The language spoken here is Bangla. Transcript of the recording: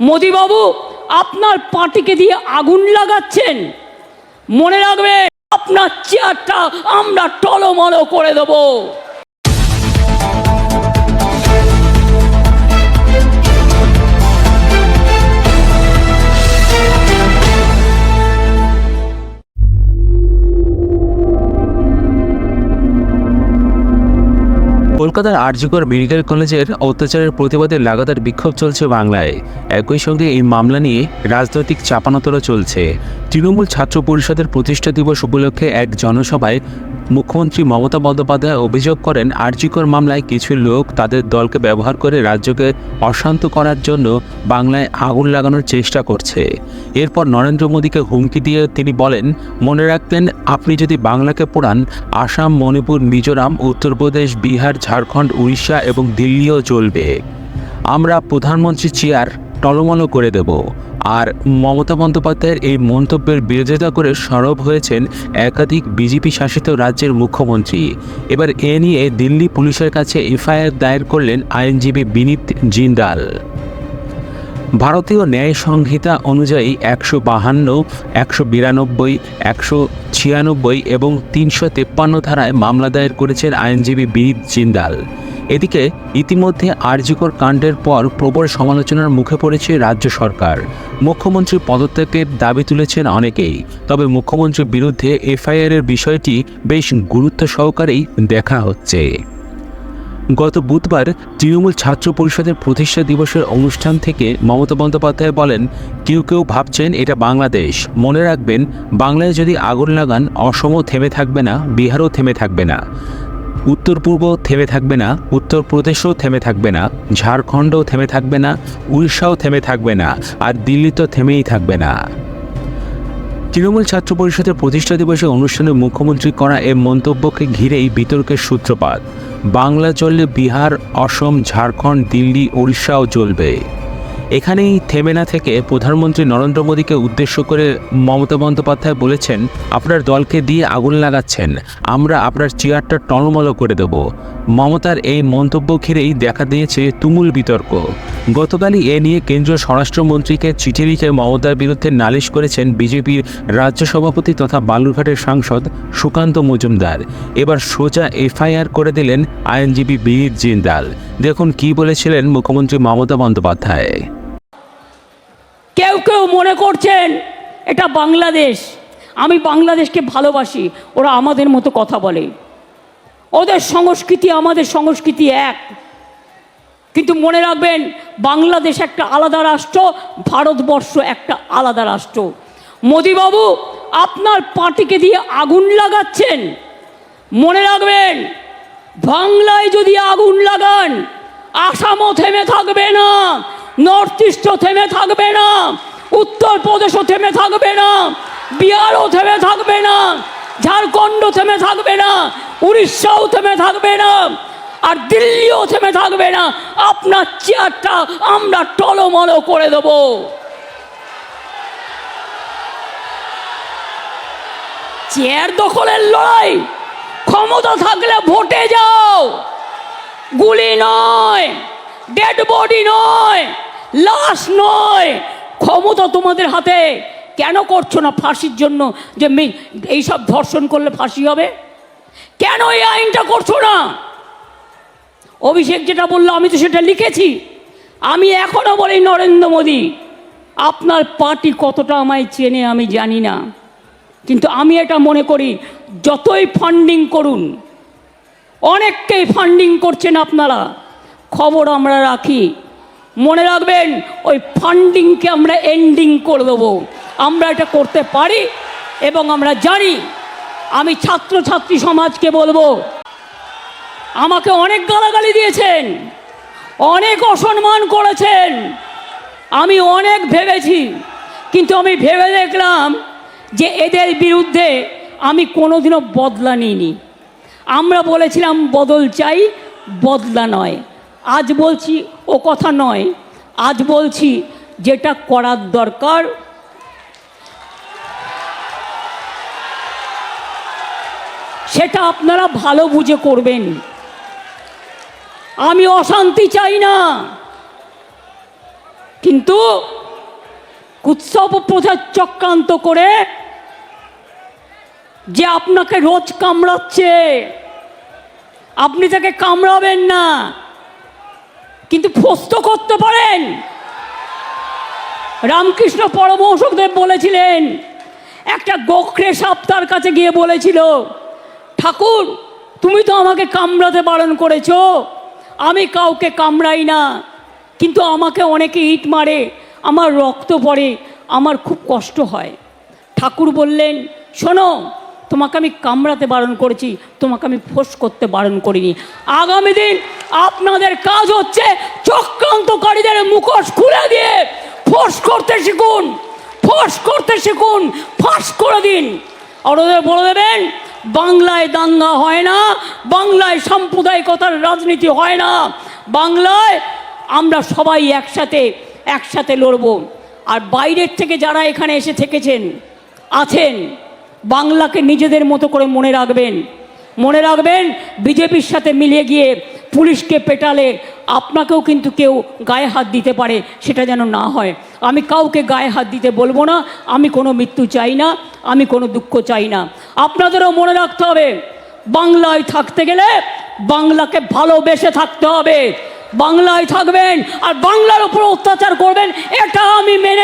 মোদিবাবু আপনার পার্টিকে দিয়ে আগুন লাগাচ্ছেন। মনে রাখবে আপনার চেয়ারটা আমরা টলমলো করে দেবো। কলকাতার আর্যগর মেডিকেল কলেজের অত্যাচারের প্রতিবাদে লাগাতার বিক্ষোভ চলছে বাংলায়। একই সঙ্গে এই মামলা নিয়ে রাজনৈতিক চাপানোতরা চলছে। তৃণমূল ছাত্র পরিষদের প্রতিষ্ঠা দিবস উপলক্ষে এক জনসভায় মুখ্যমন্ত্রী মমতা বন্দ্যোপাধ্যায় অভিযোগ করেন, আরজিকর মামলায় কিছু লোক তাদের দলকে ব্যবহার করে রাজ্যকে অশান্ত করার জন্য বাংলায় আগুন লাগানোর চেষ্টা করছে। এরপর নরেন্দ্র মোদীকে হুমকি দিয়ে তিনি বলেন, মনে রাখবেন, আপনি যদি বাংলাকে পোড়ান, আসাম, মণিপুর, মিজোরাম উত্তরপ্রদেশ বিহার, ঝাড়খণ্ড, উড়িষ্যা এবং দিল্লিও চলবে আমরা প্রধানমন্ত্রী চেয়ার টলমলো করে দেব। আর মমতা বন্দ্যোপাধ্যায়ের এই মন্তব্যের বিরোধিতা করে সরব হয়েছেন একাধিক বিজেপি শাসিত রাজ্যের মুখ্যমন্ত্রী। এবার এ নিয়ে দিল্লি পুলিশের কাছে এফআইআর দায়ের করলেন আইনজীবী বিনীত জিন্দাল। ভারতীয় ন্যায় সংহিতা অনুযায়ী একশো বাহান্ন, একশো বিরানব্বই, একশো ছিয়ানব্বই এবং তিনশো তেপ্পান্ন ধারায় মামলা দায়ের করেছেন আইনজীবী বিনীত জিন্দাল। এদিকে ইতিমধ্যে আরজিকর কাণ্ডের পর প্রবল সমালোচনার মুখে পড়েছে রাজ্য সরকার। মুখ্যমন্ত্রী পদত্যাগের দাবি তুলেছেন অনেকেই, তবে মুখ্যমন্ত্রীর বিরুদ্ধে এফআইআরের বিষয়টি বেশ গুরুত্ব সহকারেই দেখা হচ্ছে। গত বুধবার তৃণমূল ছাত্র পরিষদের প্রতিষ্ঠা দিবসের অনুষ্ঠান থেকে মমতা বন্দ্যোপাধ্যায় বলেন, কেউ কেউ ভাবছেন এটা বাংলাদেশ। মনে রাখবেন, বাংলায় যদি আগুন লাগান, অসমও থেমে থাকবে না, বিহারও থেমে থাকবে না। উত্তর পূর্ব থেমে থাকবে না উত্তরপ্রদেশও থেমে থাকবে না, ঝাড়খণ্ডও থেমে থাকবে না, উড়িষ্যাও থেমে থাকবে না, আর দিল্লি তো থেমেই থাকবে না। তৃণমূল ছাত্র পরিষদের প্রতিষ্ঠা দিবসে অনুষ্ঠানে মুখ্যমন্ত্রী করা এ মন্তব্যকে ঘিরেই বিতর্কের সূত্রপাত। বাংলা চললে বিহার, অসম, ঝাড়খণ্ড, দিল্লি, উড়িষ্যাও চলবে। এখানেই থেমে না থেকে প্রধানমন্ত্রী নরেন্দ্র মোদীকে উদ্দেশ্য করে মমতা বন্দ্যোপাধ্যায় বলেছেন, আপনার দলকে দিয়ে আগুন লাগাচ্ছেন, আমরা আপনার চেয়ারটা টলমলো করে দেব। মমতার এই মন্তব্য ঘিরেই দেখা দিয়েছে তুমুল বিতর্ক। গতকালই এ নিয়ে কেন্দ্রীয় স্বরাষ্ট্রমন্ত্রীকে চিঠি লিখে মমতার বিরুদ্ধে নালিশ করেছেন বিজেপির রাজ্য সভাপতি তথা বালুরঘাটের সাংসদ সুকান্ত মজুমদার। এবার সোজা এফআইআর করে দিলেন আইনজীবী বীর জিন্দাল। দেখুন কি বলেছিলেন মুখ্যমন্ত্রী মমতা বন্দ্যোপাধ্যায়। কেউ কেউ মনে করছেন এটা বাংলাদেশ। আমি বাংলাদেশকে ভালোবাসি, ওরা আমাদের মতো কথা বলে। ওদের সংস্কৃতি আমাদের সংস্কৃতি এক। কিন্তু মনে রাখবেন, বাংলাদেশ একটা আলাদা রাষ্ট্র, ভারতবর্ষ একটা আলাদা রাষ্ট্র। মোদিবাবু, আপনার পার্টিকে দিয়ে আগুন লাগাচ্ছেন। মনে রাখবেন, বাংলায় যদি আগুন লাগান, আসামও থেমে থাকবে না। নর্থ ইস্টও থেমে থাকবে না। উত্তরপ্রদেশও থেমে থাকবে না। বিহারও থেমে থাকবে না। ঝাড়খণ্ড থেমে থাকবে না। উড়িষ্যাও থেমে থাকবে না। আর দিল্লিও থেমে থাকবে না। আপনার চেয়ারটা আমরা টলমলো করে দেবো। চেয়ার দখলের লড়াই। ক্ষমতা থাকলে ভোটে যাও। গুলি নয়। ডেড বডি নয়। লাশ নয়, ক্ষমতা তোমাদের হাতে। কেন করছ না ফাঁসির জন্য যে এইসব ধর্ষণ করলে ফাঁসি হবে? কেন এই আইনটা করছ না? অভিষেক যেটা বলল, আমি তো সেটা লিখেছি। আমি এখনও বলি, নরেন্দ্র মোদী, আপনার পার্টি কতটা আমায় চেনে আমি জানি না। কিন্তু আমি এটা মনে করি, যতই ফান্ডিং করুন, অনেককেই ফান্ডিং করছেন আপনারা। খবর আমরা রাখি। মনে রাখবেন, ওই ফান্ডিংকে আমরা এন্ডিং করে দেবো। আমরা এটা করতে পারি এবং আমরা জানি, আমি ছাত্রছাত্রী সমাজকে বলব, আমাকে অনেক গালাগালি দিয়েছেন, অনেক অসম্মান করেছেন, আমি অনেক ভেবেছি, কিন্তু আমি ভেবে দেখলাম যে এদের বিরুদ্ধে আমি কোনোদিনও বদলা নিইনি। আমরা বলেছিলাম, বদল চাই, বদলা নয়। আজ বলছি ও কথা নয়, আজ বলছি যেটা করার দরকার। সেটা আপনারা ভালো বুঝে করবেন। আমি অশান্তি চাই না। কিন্তু উৎসব প্রচার চক্রান্ত করে যে আপনাকে রোজ কামড়াচ্ছে, আপনি তাকে কামড়াবেন না। কিন্তু ফস্ত করতে পারেন। রামকৃষ্ণ পরমহংসদেব বলেছিলেন, একটা গোখরে সাপ তার কাছে গিয়ে বলেছিল, ঠাকুর, তুমি তো আমাকে কামড়াতে বারণ করেছ। আমি কাউকে কামড়াই না, কিন্তু আমাকে অনেকে ইট মারে, আমার রক্ত পড়ে, আমার খুব কষ্ট হয়। ঠাকুর বললেন, শোনো তোমাকে আমি কামড়াতে বারণ করেছি, তোমাকে আমি ফোঁস করতে বারণ করিনি। আগামী দিন আপনাদের কাজ হচ্ছে চক্রান্তকারীদের মুখোশ খুলে দিয়ে ফোঁস করতে শিখুন, ফোঁস করতে শিখুন, ফাঁস করে দিন। আর ওদের বলে দেবেন, বাংলায় দাঙ্গা হয় না, বাংলায় সাম্প্রদায়িকতার রাজনীতি হয় না, বাংলায় আমরা সবাই একসাথে একসাথে লড়ব। আর বাইরের থেকে যারা এখানে এসে থেকেছেন, আছেন বাংলাকে নিজেদের মতো করে মনে রাখবেন। মনে রাখবেন, বিজেপির সাথে মিলিয়ে গিয়ে পুলিশকে পেটালে আপনাকেও কিন্তু কেউ গায়ে হাত দিতে পারে, সেটা যেন না হয়। আমি কাউকে গায়ে হাত দিতে বলব না, আমি কোনো মৃত্যু চাই না, আমি কোনো দুঃখ চাই না। আপনাদেরও মনে রাখতে হবে, বাংলায় থাকতে গেলে বাংলাকে ভালোবেসে থাকতে হবে। বাংলায় থাকবেন আর বাংলার উপর অত্যাচার করবেন, এটা আমি মেনে